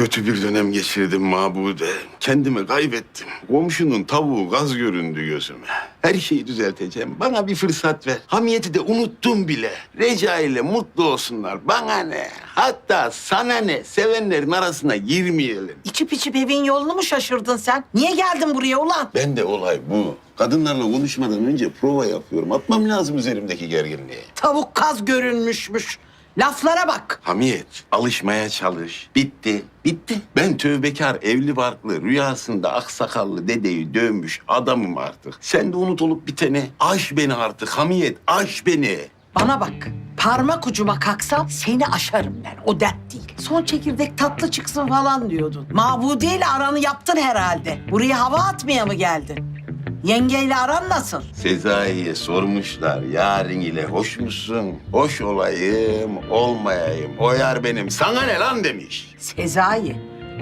kötü bir dönem geçirdim Mabude. Kendimi kaybettim. Komşunun tavuğu gaz göründü gözüme. Her şeyi düzelteceğim. Bana bir fırsat ver. Hamiyeti de unuttum bile. Reca ile mutlu olsunlar. Bana ne? Hatta sana ne? Sevenlerin arasına girmeyelim. İçip içip evin yolunu mu şaşırdın sen? Niye geldin buraya ulan? Ben de olay bu. Kadınlarla konuşmadan önce prova yapıyorum. Atmam lazım üzerimdeki gerginliği. Tavuk kaz görünmüşmüş. Laflara bak. Hamiyet, alışmaya çalış. Bitti, bitti. Ben tövbekar, evli barklı, rüyasında aksakallı dedeyi dövmüş adamım artık. Sen de unut olup biteni. Aş beni artık Hamiyet, aş beni. Bana bak. Parmak ucuma kalksam seni aşarım ben. O dert değil. Son çekirdek tatlı çıksın falan diyordun. Mabude ile aranı yaptın herhalde. Buraya hava atmaya mı geldin? Yengeyle aran nasıl? Sezai'ye sormuşlar, yarın ile hoş musun? Hoş olayım, olmayayım. O yar benim, sana ne lan demiş. Sezai,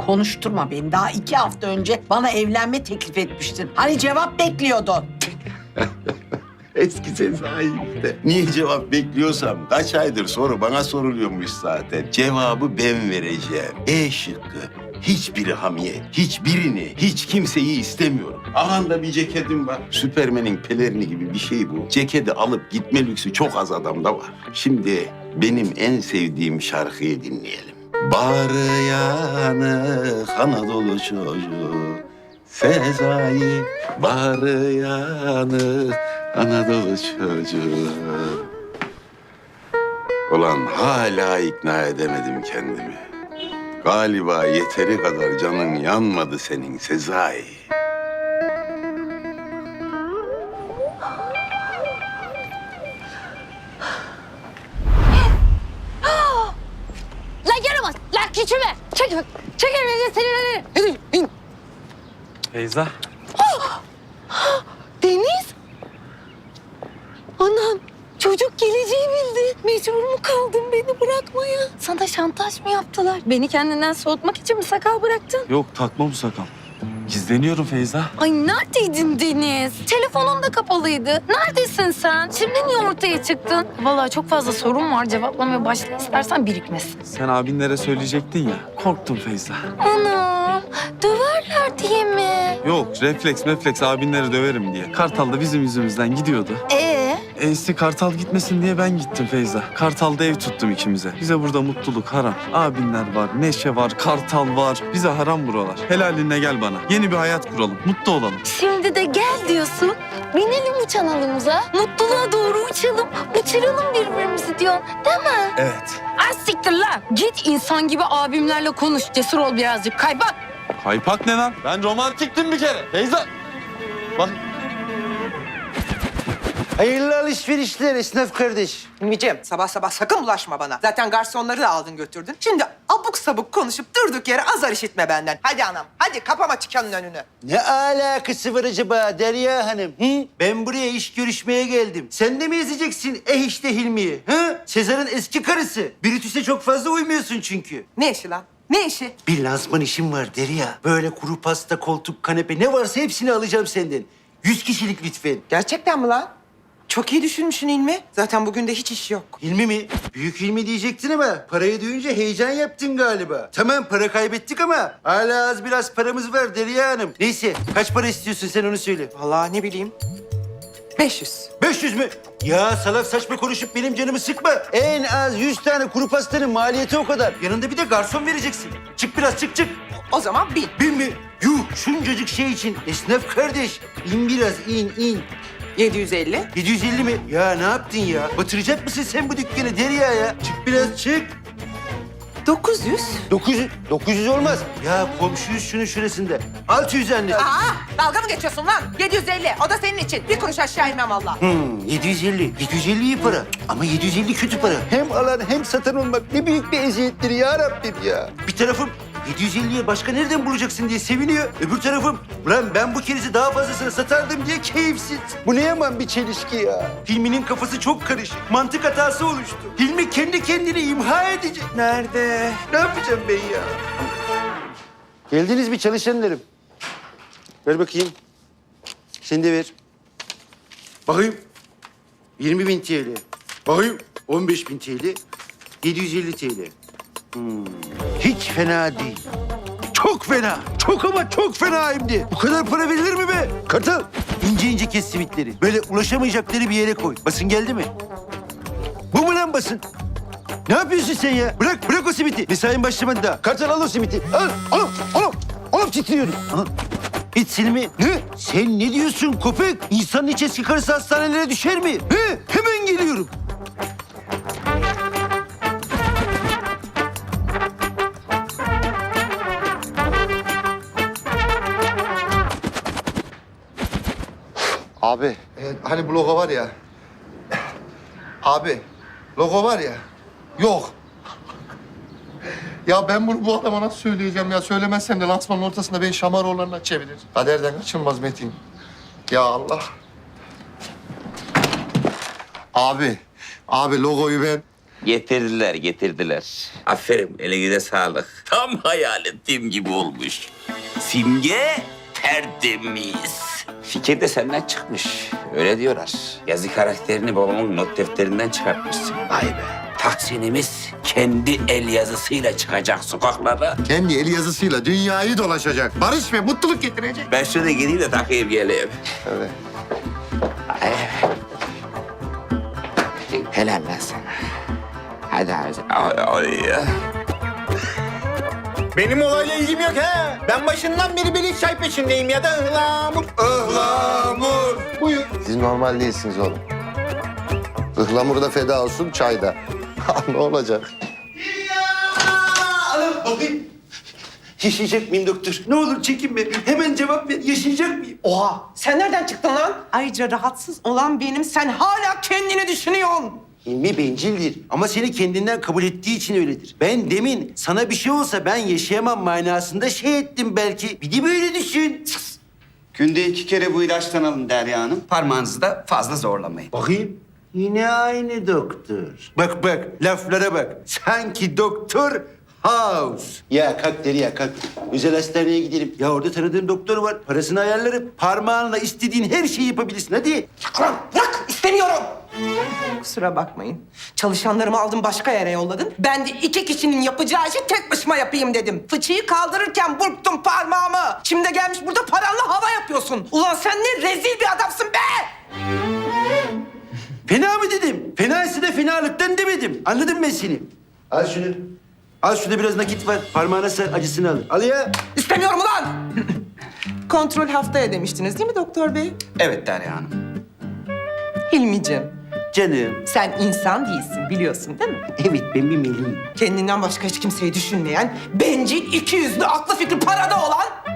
konuşturma beni. Daha iki hafta önce bana evlenme teklif etmiştin. Hani cevap bekliyordun. Eski Sezai işte. Niye cevap bekliyorsam kaç aydır soru bana soruluyormuş zaten. Cevabı ben vereceğim. E şıkkı. Hiçbiri hamiyet, hiçbirini, hiç kimseyi istemiyorum. Ahanda bir ceketim var. Süpermen'in pelerini gibi bir şey bu. Ceketi alıp gitme lüksü çok az adamda var. Şimdi benim en sevdiğim şarkıyı dinleyelim. Bağrı yanık Anadolu çocuğu Sezai Bağrı yanık Anadolu çocuğu Ulan hala ikna edemedim kendimi. Galiba yeteri kadar canın yanmadı senin Sezai. Lan yaramaz. Lan küçüme. Çek bak. Çek elini seni. Hadi in. Feyza. Deniz. Anam çocuk geleceği bildi. Mecbur mu kaldın beni bırakmaya? Sana şantaj mı yaptılar? Beni kendinden soğutmak için mi sakal bıraktın? Yok takma bu sakal. Gizleniyorum Feyza. Ay neredeydin Deniz? Telefonun da kapalıydı. Neredesin sen? Şimdi niye ortaya çıktın? Vallahi çok fazla sorun var. Cevaplamaya başla istersen birikmesin. Sen abinlere söyleyecektin ya. Korktum Feyza. Anam döverler diye mi? Yok refleks refleks abinleri döverim diye. Kartal da bizim yüzümüzden gidiyordu. Ee? E'si Kartal gitmesin diye ben gittim Feyza. Kartal'da ev tuttum ikimize. Bize burada mutluluk haram. Abinler var, Neşe var, Kartal var. Bize haram buralar. Helaline gel bana. Yeni bir hayat kuralım. Mutlu olalım. Şimdi de gel diyorsun. Binelim uçan alımıza. Mutluluğa doğru uçalım. Uçuralım birbirimizi diyorsun. Değil mi? Evet. Az siktir lan. Git insan gibi abimlerle konuş. Cesur ol birazcık. Kaypak. Kaypak ne lan? Ben romantiktim bir kere. Feyza. Bak Hayırlı alışverişler esnaf kardeş. Hilmi'ciğim sabah sabah sakın bulaşma bana. Zaten garsonları da aldın götürdün. Şimdi abuk sabuk konuşup durduk yere azar işitme benden. Hadi anam hadi kapama dükkanın önünü. Ne alakası var acaba Derya Hanım? Hı? Ben buraya iş görüşmeye geldim. Sen de mi ezeceksin eh işte Hilmi'yi? Hı? Sezar'ın eski karısı. Brutus'e çok fazla uymuyorsun çünkü. Ne işi lan? Ne işi? Bir lansman işim var Derya. Böyle kuru pasta, koltuk, kanepe ne varsa hepsini alacağım senden. Yüz kişilik lütfen. Gerçekten mi lan? Çok iyi düşünmüşsün Hilmi. Zaten bugün de hiç iş yok. Hilmi mi? Büyük Hilmi diyecektin ama parayı duyunca heyecan yaptın galiba. Tamam para kaybettik ama hala az biraz paramız var Derya Hanım. Neyse kaç para istiyorsun sen onu söyle. Vallahi ne bileyim. 500. 500 mü? Ya salak saçma konuşup benim canımı sıkma. En az 100 tane kuru pastanın maliyeti o kadar. Yanında bir de garson vereceksin. Çık biraz çık çık. O zaman bin. Bin mi? Yuh şuncacık şey için. Esnaf kardeş. İn biraz in in. 750. 750 mi? Ya ne yaptın ya? Batıracak mısın sen bu dükkanı Derya ya? Çık biraz çık. 900. 900, 900 olmaz. Ya komşuyuz şunun şurasında. 600 anne. Aa dalga mı geçiyorsun lan? 750. O da senin için. Bir kuruş aşağı inmem valla. Hmm, 750. 750 iyi para. Ama 750 kötü para. Hem alan hem satan olmak ne büyük bir eziyettir ya Rabbim ya. Bir tarafım 750'ye başka nereden bulacaksın diye seviniyor. Öbür tarafım ulan ben bu kerizi daha fazlasını satardım diye keyifsiz. Bu ne yaman bir çelişki ya. Hilmi'nin kafası çok karışık. Mantık hatası oluştu. Hilmi kendi kendini imha edecek. Nerede? Ne yapacağım ben ya? Geldiniz mi çalışanlarım? Ver bakayım. Sen de ver. Bakayım. 20 bin TL. Bakayım. 15 bin TL. 750 TL. Hiç fena değil. Çok fena. Çok ama çok fena hem. Bu kadar para verilir mi be? Kartal ince ince kes simitleri. Böyle ulaşamayacakları bir yere koy. Basın geldi mi? Bu mu lan basın? Ne yapıyorsun sen ya? Bırak, bırak o simiti. Mesain başlamadı daha. Kartal al o simiti. Al, al, al. Al titriyorum. Al. Hiç silimi. Ne? Sen ne diyorsun köpek? İnsanın hiç eski karısı hastanelere düşer mi? He? Hemen geliyorum. Abi e, hani bu logo var ya. Abi logo var ya. Yok. Ya ben bunu bu adama nasıl söyleyeceğim ya? Söylemezsem de lansmanın ortasında beni Şamaroğulları'na çevirir. Kaderden kaçınmaz Metin. Ya Allah. Abi, abi logoyu ben... Getirdiler, getirdiler. Aferin, eline sağlık. Tam hayal ettiğim gibi olmuş. Simge tertemiz. Fikir de senden çıkmış. Öyle diyorlar. Yazı karakterini babamın not defterinden çıkartmışsın. Vay be. Tahsinimiz kendi el yazısıyla çıkacak sokaklara. Kendi el yazısıyla dünyayı dolaşacak. Barış ve mutluluk getirecek. Ben şöyle gideyim de takayım geleyim. Evet. Helal lan sana. Hadi hadi. Ay, ay. Benim olayla ilgim yok he. Ben başından beri bir çay peşindeyim ya da ıhlamur. Ihlamur. Buyur. Siz normal değilsiniz oğlum. Ihlamur da feda olsun, çay da. ne olacak? Alın bakayım. Yaşayacak mıyım doktor? Ne olur çekinme. Hemen cevap ver. Yaşayacak mıyım? Oha sen nereden çıktın lan? Ayrıca rahatsız olan benim sen hala kendini düşünüyorsun. Hilmi bencildir ama seni kendinden kabul ettiği için öyledir. Ben demin sana bir şey olsa ben yaşayamam manasında şey ettim belki. Bir de böyle düşün. Günde iki kere bu ilaçtan alın Derya Hanım. Parmağınızı da fazla zorlamayın. Bakayım. Yine aynı doktor. Bak bak laflara bak. Sanki doktor House. Ya kalk deri ya kalk. Özel hastaneye gidelim. Ya orada tanıdığım doktor var. Parasını ayarlarım. Parmağınla istediğin her şeyi yapabilirsin. Hadi. Lan bırak istemiyorum. Kusura bakmayın. Çalışanlarımı aldın başka yere yolladın. Ben de iki kişinin yapacağı işi tek başıma yapayım dedim. Fıçıyı kaldırırken burktum parmağımı. Şimdi gelmiş burada paranla hava yapıyorsun. Ulan sen ne rezil bir adamsın be! Fena mı dedim? Fenaysa da fenalıktan demedim. Anladın mı seni? Al şunu. Al şurada biraz nakit var. Parmağına sar acısını al. Al ya. İstemiyorum ulan! Kontrol haftaya demiştiniz değil mi doktor bey? Evet Derya Hanım. Hilmi'cim, Canım. sen insan değilsin biliyorsun değil mi? Evet ben bir meleğim. Kendinden başka hiç kimseyi düşünmeyen, bencil, iki yüzlü, aklı fikri parada olan...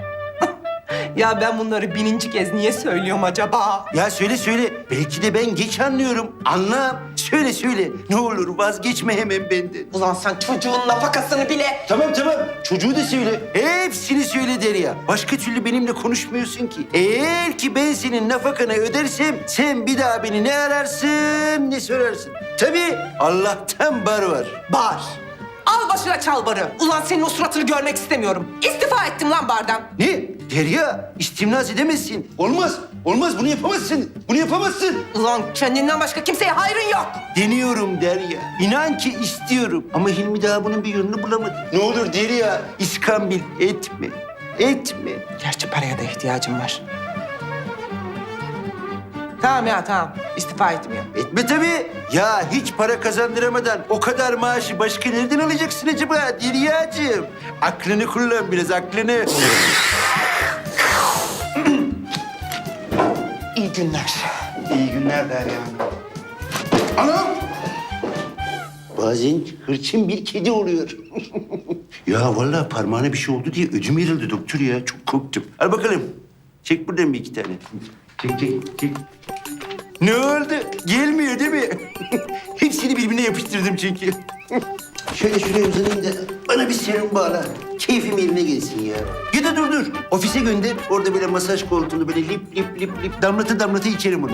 ya ben bunları bininci kez niye söylüyorum acaba? Ya söyle söyle. Belki de ben geç anlıyorum. Anla. Söyle söyle. Ne olur vazgeçme hemen benden. Ulan sen çocuğun nafakasını bile... Tamam tamam. Çocuğu da söyle. Hepsini söyle Derya. Başka türlü benimle konuşmuyorsun ki. Eğer ki ben senin nafakanı ödersem sen bir daha beni ne ararsın ne sorarsın. Tabii Allah'tan bar var. Bar. Al başına çal barı. Ulan senin o suratını görmek istemiyorum. İstifa ettim lan bardan. Ne? Derya istimnaz edemezsin. Olmaz. Olmaz bunu yapamazsın. Bunu yapamazsın. Ulan kendinden başka kimseye hayrın yok. Deniyorum Derya. İnan ki istiyorum. Ama Hilmi daha bunun bir yönünü bulamadı. Ne olur Derya iskambil etme. Etme. Gerçi paraya da ihtiyacım var. Tamam ya tamam. İstifa etmiyorum. Etme tabii. Ya hiç para kazandıramadan o kadar maaşı başka nereden alacaksın acaba Derya'cığım? Aklını kullan biraz aklını. İyi günler. İyi günler Derya Hanım. Anam! Bazen hırçın bir kedi oluyor. ya vallahi parmağına bir şey oldu diye ödüm yarıldı doktor ya. Çok korktum. Al bakalım. Çek buradan bir iki tane. Çek, çek, çek. Ne oldu? Gelmiyor değil mi? Hepsini birbirine yapıştırdım çünkü. Şöyle şuraya uzanayım da bana bir serum bağla. Keyfim yerine gelsin ya. Ya da dur dur. Ofise gönder. Orada böyle masaj koltuğunda böyle lip lip lip lip damlatı damlatı içerim onu.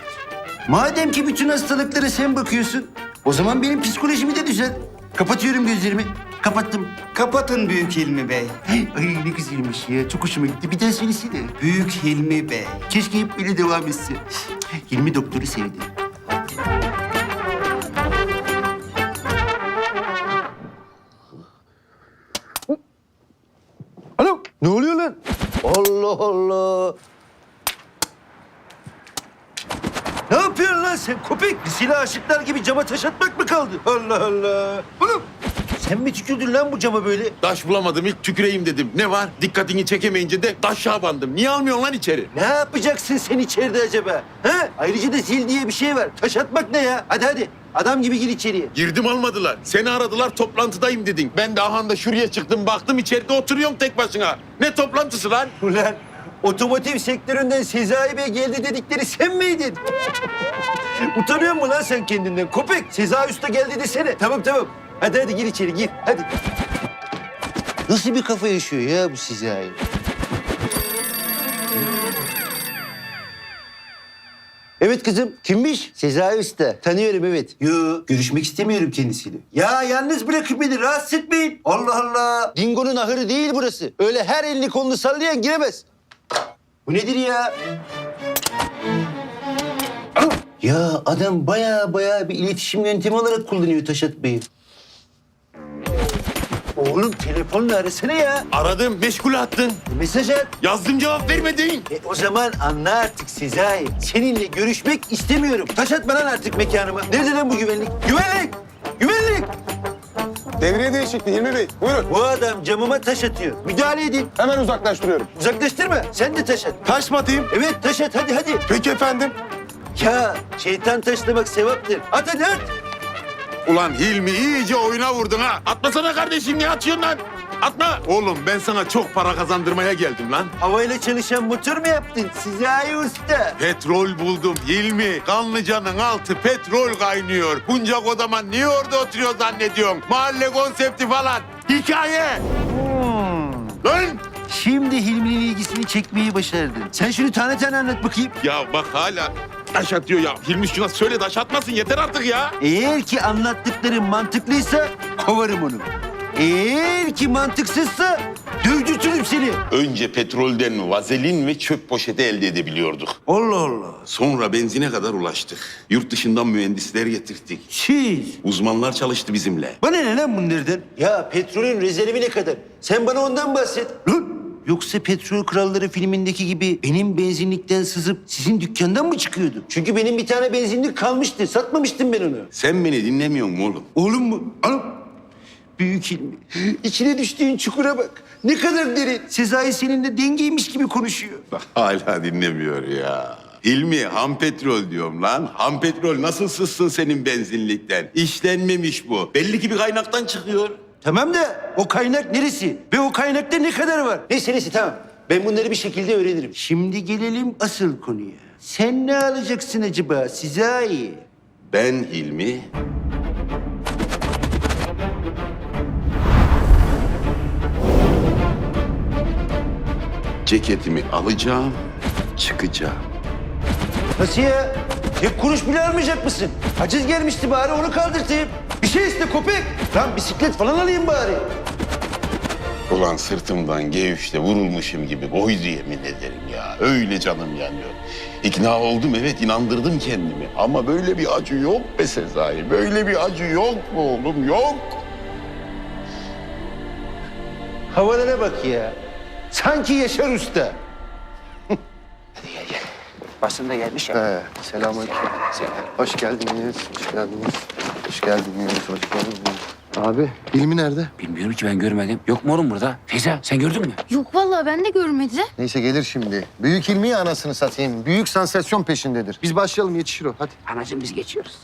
Madem ki bütün hastalıklara sen bakıyorsun, o zaman benim psikolojimi de düzelt. Kapatıyorum gözlerimi. Kapattım. Kapatın Büyük Hilmi Bey. Ay ne güzelmiş ya. Çok hoşuma gitti. Bir daha söylesene. Büyük Hilmi Bey. Keşke hep böyle devam etse. Hilmi doktoru sevdi. Allah Allah. Ne yapıyorsun lan sen köpek? Silah aşıklar gibi cama taş atmak mı kaldı? Allah Allah. Oğlum sen mi tükürdün lan bu cama böyle? Taş bulamadım ilk tüküreyim dedim. Ne var? Dikkatini çekemeyince de taşa bandım. Niye almıyorsun lan içeri? Ne yapacaksın sen içeride acaba? Ha? Ayrıca da zil diye bir şey var. Taş atmak ne ya? Hadi hadi. Adam gibi gir içeriye. Girdim almadılar. Seni aradılar toplantıdayım dedin. Ben de ahanda şuraya çıktım baktım içeride oturuyorum tek başına. Ne toplantısı lan? Ulan otomotiv sektöründen Sezai Bey geldi dedikleri sen miydin? Utanıyor musun lan sen kendinden? Köpek Sezai Usta geldi desene. Tamam tamam. Hadi hadi gir içeri gir hadi. Nasıl bir kafa yaşıyor ya bu Sezai? Evet kızım. Kimmiş? Sezai Usta. Tanıyorum evet. Yo, görüşmek istemiyorum kendisiyle. Ya yalnız bırakın beni. Rahatsız etmeyin. Allah Allah. Dingo'nun ahırı değil burası. Öyle her elini kolunu sallayan giremez. Bu nedir ya? Ya adam baya baya bir iletişim yöntemi olarak kullanıyor Taşat Bey'i. Oğlum telefonla arasana ya. Aradım meşgule attın. Mesaj at. Yazdım cevap vermedin. E o zaman anla artık Sezai. Seninle görüşmek istemiyorum. Taş atma lan artık mekanıma. Nerede lan bu güvenlik? Güvenlik! Güvenlik! Devriye değişikliği Hilmi Bey. Buyurun. Bu adam camıma taş atıyor. Müdahale edin. Hemen uzaklaştırıyorum. Uzaklaştırma. Sen de taş at. Taş mı atayım? Evet taş at hadi hadi. Peki efendim. Ya şeytan taşlamak sevaptır. At hadi at. Ulan Hilmi iyice oyuna vurdun ha. Atmasana kardeşim niye atıyorsun lan? Atma. Oğlum ben sana çok para kazandırmaya geldim lan. Havayla çalışan motor mu yaptın Sezai Usta? Petrol buldum Hilmi. Kanlıca'nın altı petrol kaynıyor. Bunca kodaman niye orada oturuyor zannediyorsun? Mahalle konsepti falan. Hikaye. Lan. Şimdi Hilmi'nin ilgisini çekmeyi başardın. Sen şunu tane tane anlat bakayım. Ya bak hala taş atıyor ya. Hilmi şuna söyle taş atmasın yeter artık ya. Eğer ki anlattıkların mantıklıysa kovarım onu. Eğer ki mantıksızsa dövdürtürüm seni. Önce petrolden vazelin ve çöp poşeti elde edebiliyorduk. Allah Allah. Sonra benzine kadar ulaştık. Yurt dışından mühendisler getirdik. Siz. Uzmanlar çalıştı bizimle. Bana ne lan bunlardan? Ya petrolün rezervi ne kadar? Sen bana ondan bahset. Lan! Yoksa Petrol Kralları filmindeki gibi benim benzinlikten sızıp sizin dükkandan mı çıkıyordu? Çünkü benim bir tane benzinlik kalmıştı. Satmamıştım ben onu. Sen beni dinlemiyor musun oğlum? Oğlum mu? Anam. Büyük ilmi. İçine düştüğün çukura bak. Ne kadar derin. Sezai seninle dengeymiş gibi konuşuyor. Bak hala dinlemiyor ya. Hilmi ham petrol diyorum lan. Ham petrol nasıl sızsın senin benzinlikten? İşlenmemiş bu. Belli ki bir kaynaktan çıkıyor. Tamam da o kaynak neresi? Ve o kaynakta ne kadar var? Neyse neyse tamam. Ben bunları bir şekilde öğrenirim. Şimdi gelelim asıl konuya. Sen ne alacaksın acaba Sezai? Ben Hilmi... Ceketimi alacağım, çıkacağım. Nasıl ya? Tek kuruş bile almayacak mısın? Haciz gelmişti bari onu kaldırtayım. Bir şey iste köpek. Lan bisiklet falan alayım bari. Ulan sırtımdan G3'te vurulmuşum gibi koydu yemin ederim ya. Öyle canım yanıyor. İkna oldum evet inandırdım kendimi. Ama böyle bir acı yok be Sezai. Böyle bir acı yok mu oğlum yok. Havalara bak ya. Sanki Yaşar Usta. Basında gelmiş ya. He, selamünaleyküm. Hoş geldiniz, hoş geldiniz. Hoş geldiniz, hoş geldiniz. Abi, Hilmi nerede? Bilmiyorum ki ben görmedim. Yok mu oğlum burada? Feyza sen gördün mü? Yok vallahi ben de görmedim. Neyse gelir şimdi. Büyük Hilmi'yi anasını satayım. Büyük sansasyon peşindedir. Biz başlayalım, yetişir o. Hadi. Anacığım biz geçiyoruz.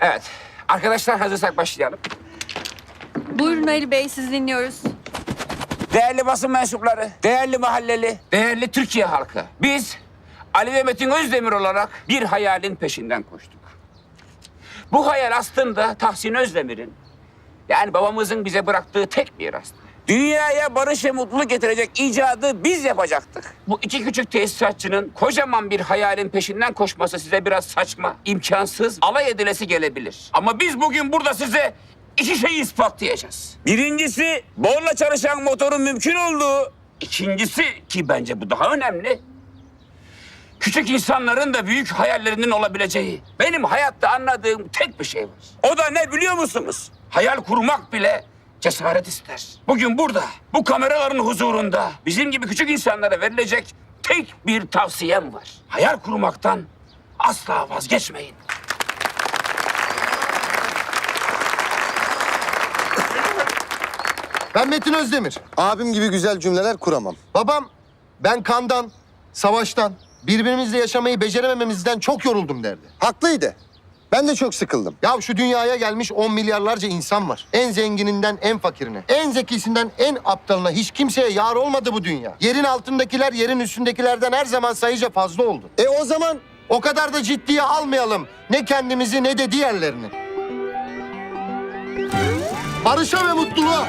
Evet. Arkadaşlar hazırsak başlayalım. Buyurun Ali Bey siz dinliyoruz. Değerli basın mensupları, değerli mahalleli, değerli Türkiye halkı. Biz Ali ve Metin Özdemir olarak bir hayalin peşinden koştuk. Bu hayal aslında Tahsin Özdemir'in, yani babamızın bize bıraktığı tek mirastı. Dünyaya barış ve mutluluk getirecek icadı biz yapacaktık. Bu iki küçük tesisatçının kocaman bir hayalin peşinden koşması size biraz saçma, imkansız, alay edilesi gelebilir. Ama biz bugün burada size iki şeyi ispatlayacağız. Birincisi borla çalışan motorun mümkün olduğu. İkincisi ki bence bu daha önemli. Küçük insanların da büyük hayallerinin olabileceği. Benim hayatta anladığım tek bir şey var. O da ne biliyor musunuz? Hayal kurmak bile cesaret ister. Bugün burada, bu kameraların huzurunda bizim gibi küçük insanlara verilecek tek bir tavsiyem var. Hayal kurmaktan asla vazgeçmeyin. Ben Metin Özdemir. Abim gibi güzel cümleler kuramam. Babam, ben kandan, savaştan, birbirimizle yaşamayı beceremememizden çok yoruldum derdi. Haklıydı. Ben de çok sıkıldım. Ya şu dünyaya gelmiş on milyarlarca insan var. En zengininden en fakirine, en zekisinden en aptalına hiç kimseye yar olmadı bu dünya. Yerin altındakiler yerin üstündekilerden her zaman sayıca fazla oldu. E o zaman o kadar da ciddiye almayalım. Ne kendimizi ne de diğerlerini. Barışa ve mutluluğa.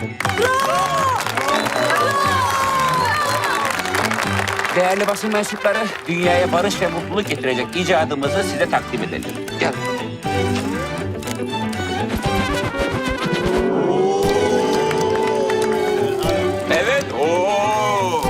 Değerli basın mensupları, dünyaya barış ve mutluluk getirecek icadımızı size takdim edelim. Gel. Evet. Oo.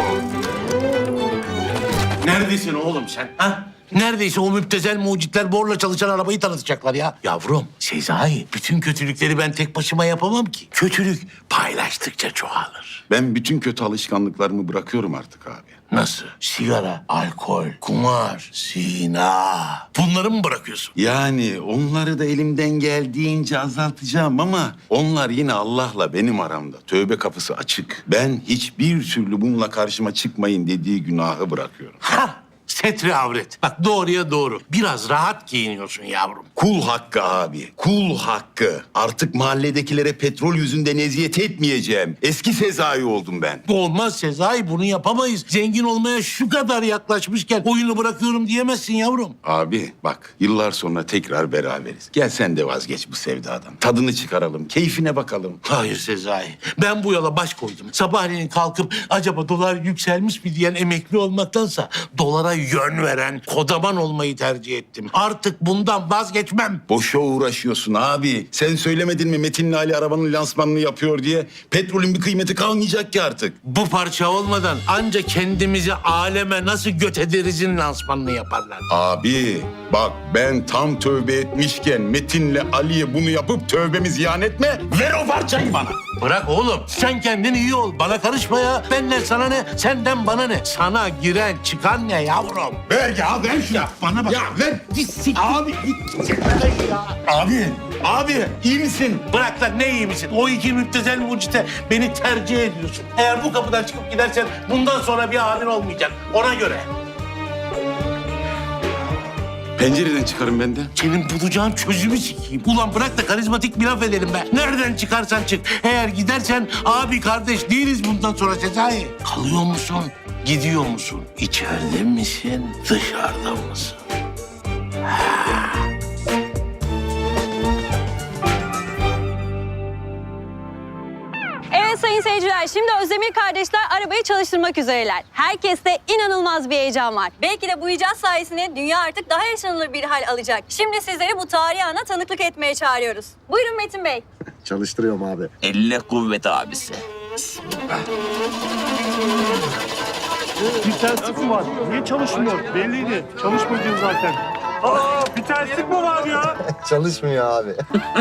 Neredesin oğlum sen? Ha? Neredeyse o müptezel mucitler borla çalışan arabayı tanıtacaklar ya. Yavrum, Sezai, bütün kötülükleri ben tek başıma yapamam ki. Kötülük paylaştıkça çoğalır. Ben bütün kötü alışkanlıklarımı bırakıyorum artık abi. Nasıl? Sigara, alkol, kumar, zina. Bunları mı bırakıyorsun? Yani onları da elimden geldiğince azaltacağım ama onlar yine Allah'la benim aramda. Tövbe kapısı açık. Ben hiçbir türlü bununla karşıma çıkmayın dediği günahı bırakıyorum. Ha! Setre avret. Bak doğruya doğru. Biraz rahat giyiniyorsun yavrum. Kul hakkı abi, kul hakkı. Artık mahalledekilere petrol yüzünden eziyet etmeyeceğim. Eski Sezai oldum ben. Olmaz Sezai bunu yapamayız. Zengin olmaya şu kadar yaklaşmışken oyunu bırakıyorum diyemezsin yavrum. Abi bak yıllar sonra tekrar beraberiz. Gel sen de vazgeç bu sevdadan. Tadını çıkaralım, keyfine bakalım. Hayır Sezai. Ben bu yola baş koydum. Sabahleyin kalkıp acaba dolar yükselmiş mi diyen emekli olmaktansa dolara yön veren kodaman olmayı tercih ettim. Artık bundan vazgeçmem. Boşa uğraşıyorsun abi. Sen söylemedin mi Metin'le Ali arabanın lansmanını yapıyor diye? Petrolün bir kıymeti kalmayacak ki artık. Bu parça olmadan anca kendimizi aleme nasıl göt ederizin lansmanını yaparlar. Abi bak ben tam tövbe etmişken Metin'le Ali'ye bunu yapıp tövbemi ziyan etme. Ver o parçayı bana. Bırak oğlum. Sen kendin iyi ol. Bana karışma ya. Benden sana ne? Senden bana ne? Sana giren çıkan ne yavrum? Ver ya ver şunu. bana bak. Ya ver. Abi. Abi. Abi iyi misin? Bırak lan ne iyi misin? O iki müptezel mucite beni tercih ediyorsun. Eğer bu kapıdan çıkıp gidersen bundan sonra bir halin olmayacak. Ona göre. Pencereden çıkarım ben de. Senin bulacağın çözümü sikeyim. Ulan bırak da karizmatik bir laf edelim be. Nereden çıkarsan çık. Eğer gidersen abi kardeş değiliz bundan sonra Sezai. Kalıyor musun? Gidiyor musun? İçeride misin? Dışarıda mısın? Evet sayın seyirciler, şimdi Özdemir kardeşler arabayı çalıştırmak üzereler. Herkeste inanılmaz bir heyecan var. Belki de bu icat sayesinde dünya artık daha yaşanılır bir hal alacak. Şimdi sizleri bu tarihi ana tanıklık etmeye çağırıyoruz. Buyurun Metin Bey. Çalıştırıyorum abi. Elle kuvvet abisi. Bir terslik var? Niye çalışmıyor? Belliydi. Çalışmadın zaten. Aa bir terslik mi var ya? Çalışmıyor abi.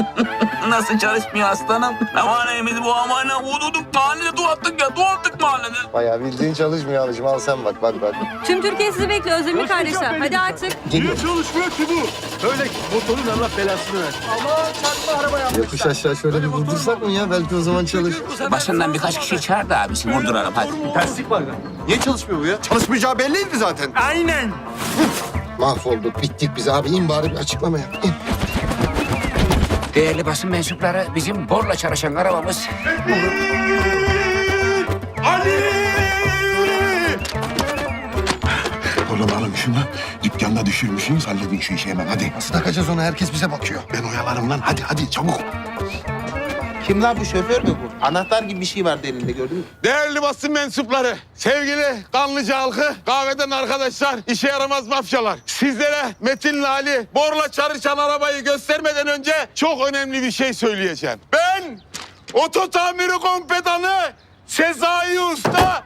Nasıl çalışmıyor aslanım? Amanemiz bu amane vurduk mahallede duattık ya duattık mahallede. Bayağı bildiğin çalışmıyor abicim. Al sen bak bak bak. Tüm Türkiye sizi bekliyor Özdemir kardeşler. Hadi artık. Niye çalışmıyor ki bu? Böyle motorun Allah belasını ver. Yokuş aşağı şöyle bir vurdursak mı ya? Belki o zaman çalışır. Başından birkaç kişi çağır da abisi vurduralım hadi. Terslik var. Niye çalışmıyor bu ya? Çalışmayacağı belliydi zaten. Aynen. Mahvolduk, bittik biz abi. İn bari bir açıklama yap. İn. Değerli basın mensupları bizim borla çalışan arabamız Oğlum alın şunu. Dükkanda düşürmüşsünüz. Halledin şu işi hemen hadi. Nasıl takacağız onu? Herkes bize bakıyor. Ben oyalarım lan. Hadi hadi çabuk. Kim lan bu şoför mü bu? Anahtar gibi bir şey vardı elinde gördün mü? Değerli basın mensupları, sevgili Kanlıca halkı, kahveden arkadaşlar, işe yaramaz mafyalar. Sizlere Metin'le Ali borla çalışan arabayı göstermeden önce çok önemli bir şey söyleyeceğim. Ben oto tamiri kompetanı Sezai Usta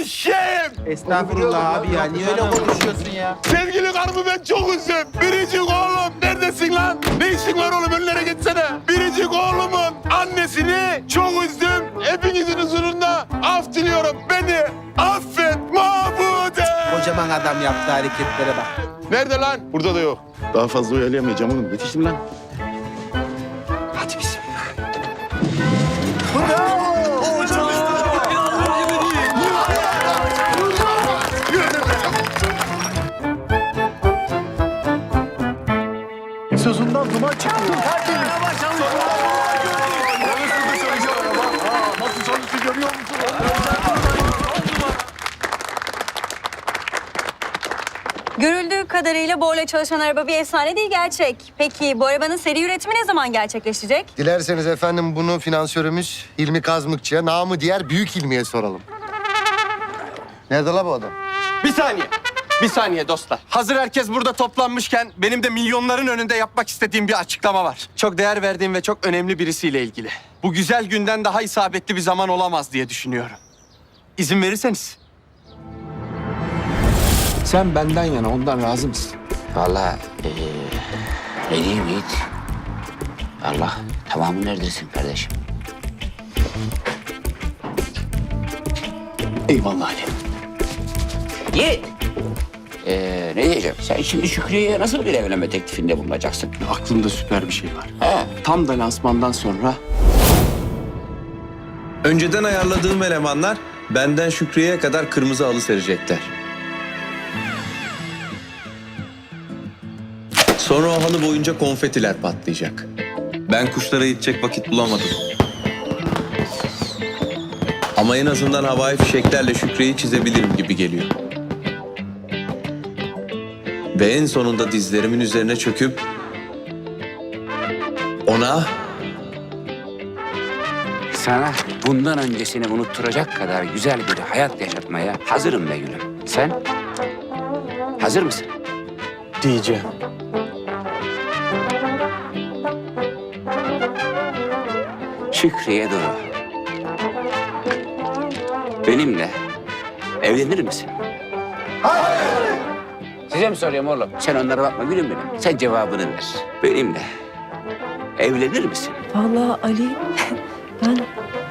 eşeğim. Estağfurullah abi ya. Niye öyle konuşuyorsun ya? Sevgili karımı ben çok üzüldüm. Biricik oğlum neredesin lan? Ne işin var oğlum önlere geçsene. Biricik Küçük oğlumun annesini çok üzdüm. Hepinizin huzurunda af diliyorum. Beni affet Mahmude. Kocaman adam yaptı hareketlere bak. Nerede lan? Burada da yok. Daha fazla oyalayamayacağım oğlum. Yetiştim lan. Hadi bismillah. Sözünden duman çıkıyor. Nasıl çalıştı görüyor musun? Görüldüğü kadarıyla Borla çalışan araba bir efsane değil gerçek. Peki bu arabanın seri üretimi ne zaman gerçekleşecek? Dilerseniz efendim bunu finansörümüz Hilmi Kazmıkçı'ya, namı diğer Büyük Hilmi'ye soralım. Nerede la bu adam? Bir saniye. Bir saniye dostlar. Hazır herkes burada toplanmışken benim de milyonların önünde yapmak istediğim bir açıklama var. Çok değer verdiğim ve çok önemli birisiyle ilgili. Bu güzel günden daha isabetli bir zaman olamaz diye düşünüyorum. İzin verirseniz. Sen benden yana ondan razı mısın? Vallahi eee ne diyeyim Yiğit? Allah tamamı neredesin kardeşim? Eyvallah Ali. Yiğit! Ee, ne diyeceğim? Sen şimdi Şükriye'ye nasıl bir evlenme teklifinde bulunacaksın? Aklımda süper bir şey var. Ha, Tam da lansmandan sonra Önceden ayarladığım elemanlar benden Şükriye'ye kadar kırmızı halı serecekler. Sonra o halı boyunca konfetiler patlayacak. Ben kuşlara gidecek vakit bulamadım. Ama en azından havai fişeklerle Şükriye'yi çizebilirim gibi geliyor. Ve en sonunda dizlerimin üzerine çöküp ona sana bundan öncesini unutturacak kadar güzel bir hayat yaşatmaya hazırım be gülüm. Sen hazır mısın? diyeceğim. Şükriye Duru. Benimle evlenir misin? Size mi soruyorum oğlum? Sen onlara bakma gülüm benim. Sen cevabını ver. Benimle evlenir misin? Vallahi Ali ben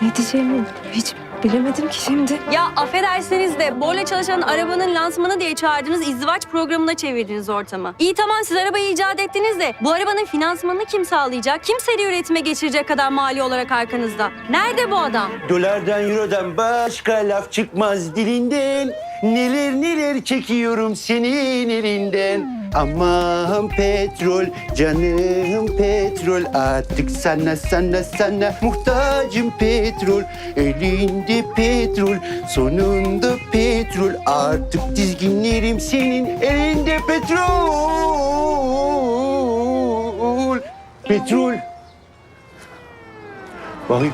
ne diyeceğimi hiç bilemedim ki şimdi. Ya affedersiniz de Borla çalışan arabanın lansmanı diye çağırdığınız izdivaç programına çevirdiniz ortamı. İyi tamam siz arabayı icat ettiniz de bu arabanın finansmanını kim sağlayacak? Kim seri üretime geçirecek kadar mali olarak arkanızda? Nerede bu adam? Dolardan, eurodan başka laf çıkmaz dilinden. Neler neler çekiyorum senin elinden. Aman petrol, canım petrol. Artık sana sana sana muhtacım petrol. Elinde petrol, sonunda petrol. Artık dizginlerim senin elinde petrol. Petrol. Bakayım.